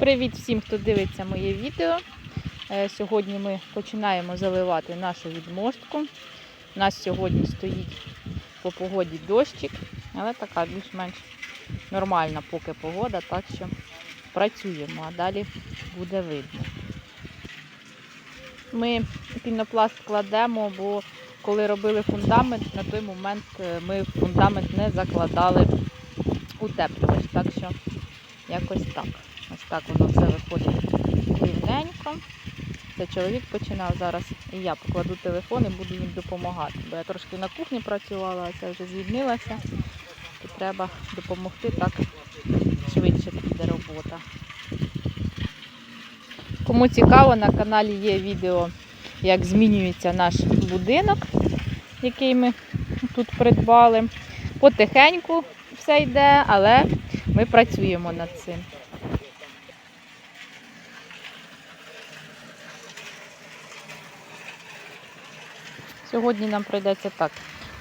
Привіт всім, хто дивиться моє відео. Е, Сьогодні ми починаємо заливати нашу відмостку. У нас сьогодні стоїть по погоді дощик, але така більш-менш нормальна поки погода, так що працюємо, а далі буде видно. Ми пінопласт кладемо, бо коли робили фундамент, на той момент е, ми фундамент не закладали утеплювач. Так що якось так. Так воно все виходить рівненько. Це чоловік починав зараз, і я покладу телефон і буду їм допомагати. Бо я трошки на кухні працювала, а це вже звільнилася. І треба допомогти так швидше піде робота. Кому цікаво, на каналі є відео, як змінюється наш будинок, який ми тут придбали. Потихеньку все йде, але ми працюємо над цим. Сьогодні нам прийдеться так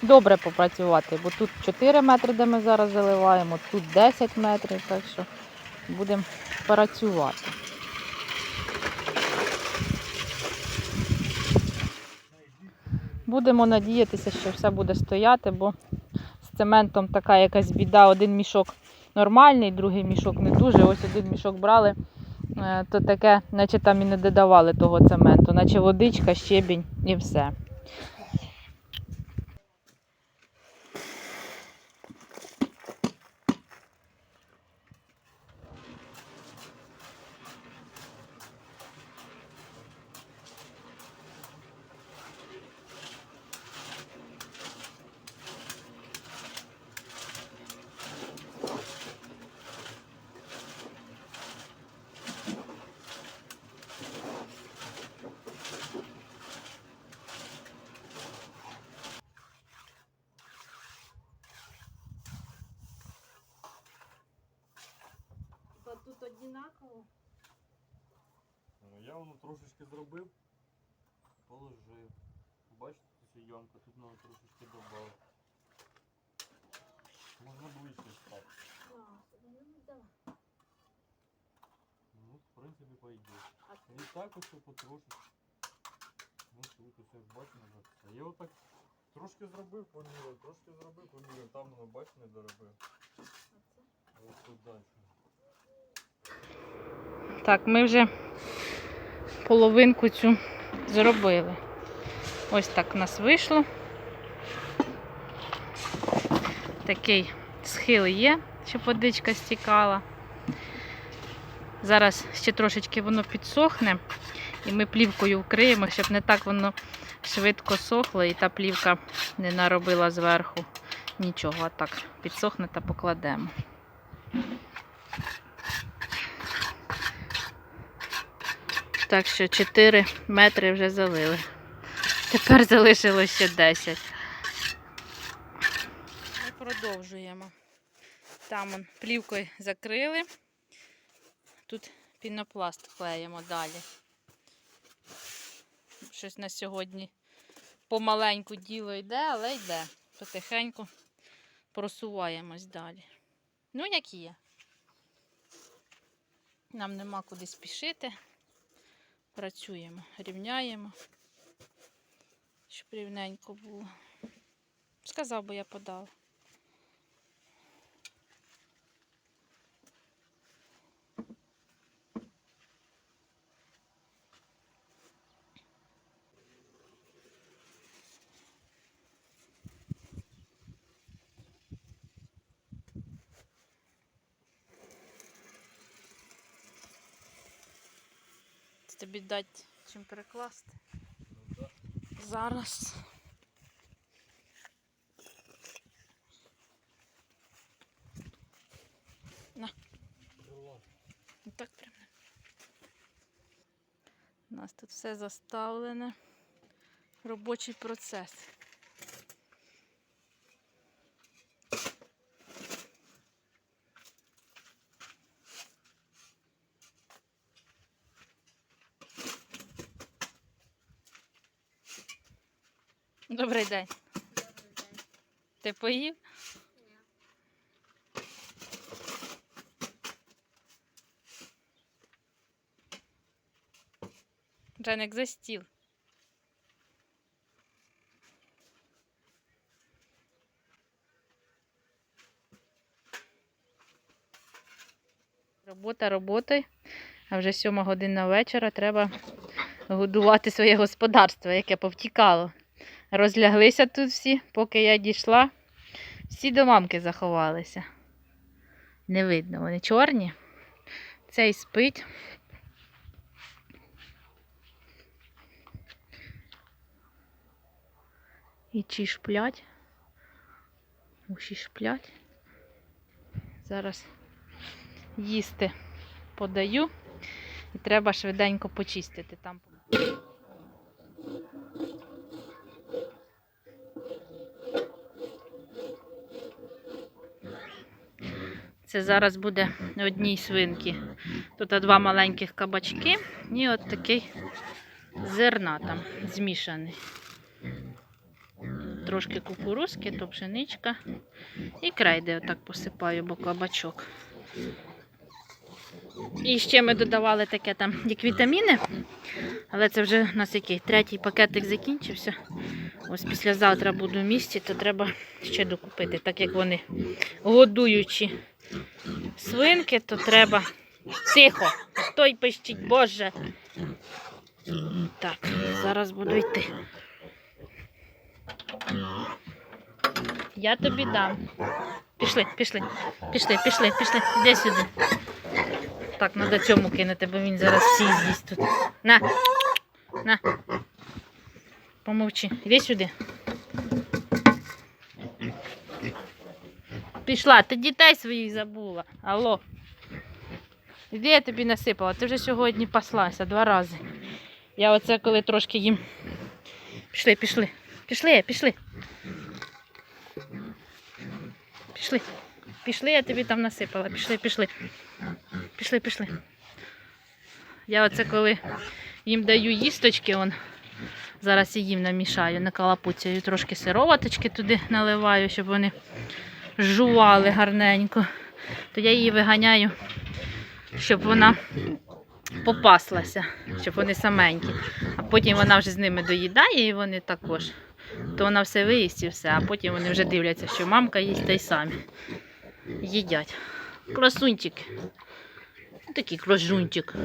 добре попрацювати, бо тут 4 метри, де ми зараз заливаємо, тут 10 метрів, так що будемо працювати. Будемо надіятися, що все буде стояти, бо з цементом така якась біда. Один мішок нормальний, другий мішок не дуже. Ось один мішок брали, е, то таке, наче там і не додавали того цементу, наче водичка, щебінь і все. однаково. Ну, Я воно трошечки зробив, положив. Бачите, тут є ямка, тут треба трошечки додати. Можна ближче стати. Ну, в принципі, пойде. І так ось потрошечки. Ну, тут ось як бачимо вже. А я отак трошки зробив, поміряв, трошки зробив, поміряв. Там воно бачите, не доробив. А ось тут далі. Так, ми вже половинку цю зробили. Ось так в нас вийшло. Такий схил є, щоб водичка стікала. Зараз ще трошечки воно підсохне, і ми плівкою вкриємо, щоб не так воно швидко сохло і та плівка не наробила зверху нічого. А так підсохне та покладемо. Так що 4 метри вже залили. Тепер залишилось ще 10. Ми продовжуємо. Там он, плівкою закрили. Тут пінопласт клеїмо далі. Щось на сьогодні помаленьку діло йде, але йде. Потихеньку просуваємось далі. Ну, як є. Нам нема куди спішити працюємо, рівняємо, щоб рівненько було. Сказав би я подала. Тобі дати чим перекласти. Зараз. На. Ну Так прямо. У нас тут все заставлене. Робочий процес. Добрий день. Ти поїв? Джаник за стіл. Робота роботи, а вже сьома година вечора треба годувати своє господарство, яке повтікало. Розляглися тут всі, поки я дійшла. Всі до мамки заховалися. Не видно, вони чорні. Цей спить. І ті шплять. Усі шплять. Зараз їсти подаю. І треба швиденько почистити там. Це зараз буде одній свинки. Тут два маленьких кабачки і от такий зерна там змішаний. Трошки кукурузки, то пшеничка. І крейди отак посипаю, бо кабачок. І ще ми додавали таке там, як вітаміни. Але це вже у нас який третій пакетик закінчився. Ось післязавтра буду в місті, то треба ще докупити, так як вони годуючі свинки, то треба тихо. Той пищить, Боже. Так, зараз буду йти. Я тобі дам. Пішли, пішли, пішли, пішли, пішли. Іди сюди. Так, треба цьому кинути, бо він зараз всі з'їсть тут. На. На. Помовчи. Іди сюди. Пішла, ти дітей своїх забула. Алло. Іди я тобі насипала. Ти вже сьогодні паслася два рази. Я оце коли трошки їм. Пішли, пішли. Пішли, пішли. Пішли. Пішли, я тобі там насипала. Пішли, пішли. Пішли, пішли. Я оце коли їм даю їсточки, он, зараз і їм намішаю, накалапуцяю трошки сироваточки туди наливаю, щоб вони жували гарненько. То я її виганяю, щоб вона попаслася, щоб вони саменькі. А потім вона вже з ними доїдає і вони також. То вона все виїсть і все, а потім вони вже дивляться, що мамка їсть та й самі їдять. Красунчик. Такий красунчик.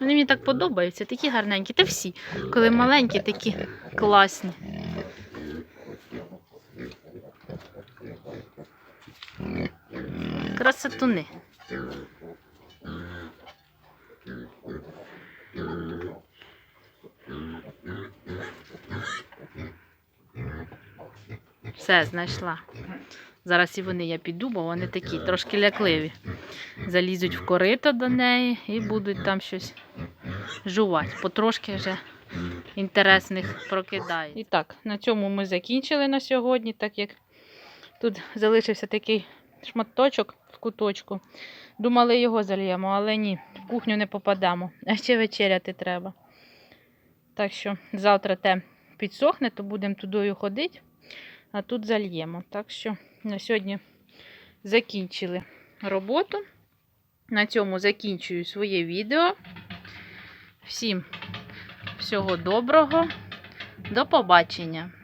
Вони мені так подобаються, такі гарненькі. Та всі, коли маленькі, такі класні. Красотуни. Все, знайшла. Зараз і вони я піду, бо вони такі трошки лякливі. Залізуть в корито до неї і будуть там щось жувати. Потрошки вже інтересних прокидає. І так, на цьому ми закінчили на сьогодні, так як тут залишився такий шматочок куточку. Думали, його зальємо, але ні, в кухню не попадемо. А ще вечеряти треба. Так що завтра те підсохне, то будемо тудою ходити, а тут зальємо. Так що на сьогодні закінчили роботу. На цьому закінчую своє відео. Всім всього доброго. До побачення!